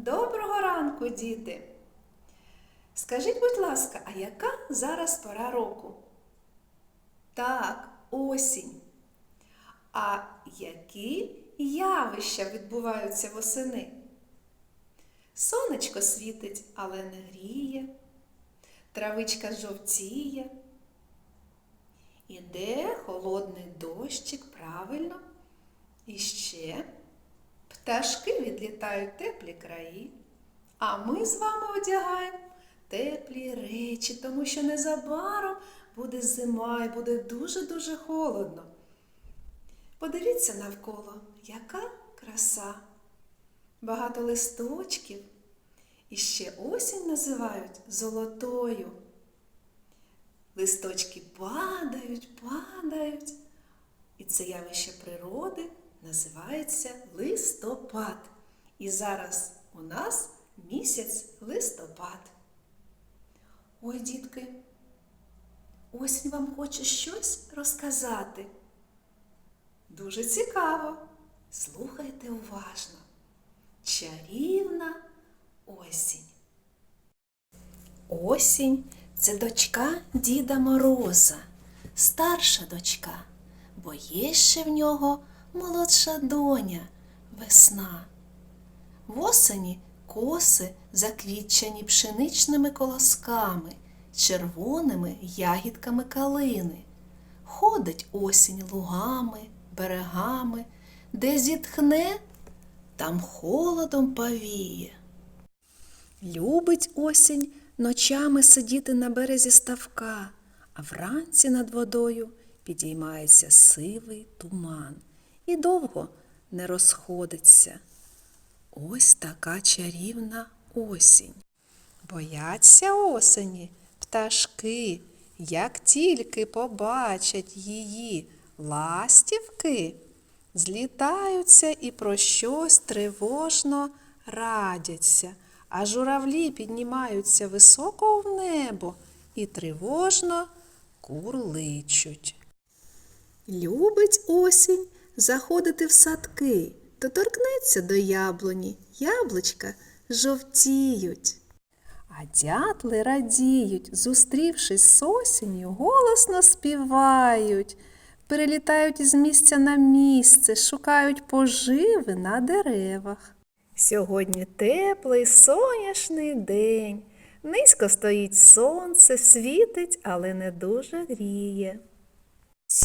Доброго ранку, діти! Скажіть, будь ласка, а яка зараз пора року? Так, осінь. А які явища відбуваються восени? Сонечко світить, але не гріє, травичка жовтіє. Іде холодний дощик, правильно. І ще пташки відлітають теплі краї, а ми з вами одягаємо теплі речі, тому що незабаром буде зима і буде дуже-дуже холодно. Подивіться навколо, яка краса, багато листочків. І ще осінь називають золотою. Листочки падають, падають. І це явище природи називається листопад. І зараз у нас місяць листопад. Ой, дітки, осінь вам хоче щось розказати. Дуже цікаво. Слухайте уважно. Чарівна осінь. Осінь це дочка Діда Мороза, старша дочка, бо є ще в нього молодша доня весна. Восені коси заквітчані пшеничними колосками, червоними ягідками калини. Ходить осінь лугами, берегами, де зітхне, там холодом повіє. Любить осінь ночами сидіти на березі ставка, а вранці над водою підіймається сивий туман і довго не розходиться. Ось така чарівна осінь. Бояться осені пташки, як тільки побачать її ластівки, злітаються і про щось тривожно радяться, а журавлі піднімаються високо в небо і тривожно курличуть. Любить осінь заходити в садки, то торкнеться до яблуні, яблучка жовтіють. А дятли радіють, зустрівшись з осінню, голосно співають, перелітають із місця на місце, шукають поживи на деревах. Сьогодні теплий сонячний день. Низько стоїть сонце, світить, але не дуже гріє.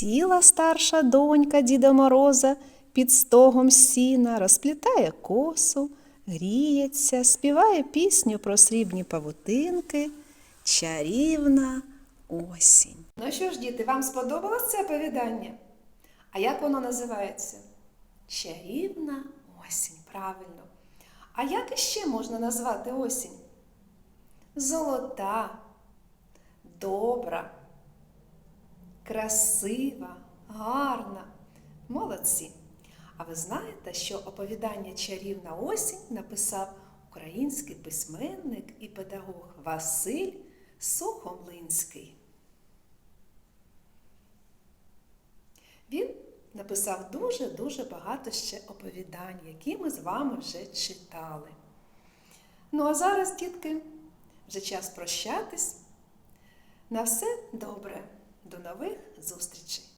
Сіла старша донька Діда Мороза під стогом сіна, розплітає косу, гріється, співає пісню про срібні павутинки, чарівна осінь. Ну що ж, діти, вам сподобалось це оповідання? А як воно називається? Чарівна осінь, правильно. А як іще можна назвати осінь? Золота, добра, красива, гарна. Молодці! А ви знаєте, що оповідання Чарівна осінь написав український письменник і педагог Василь Сухомлинський. Він написав дуже-дуже багато ще оповідань, які ми з вами вже читали. Ну а зараз, дітки, вже час прощатись. На все добре. До нових зустрічей!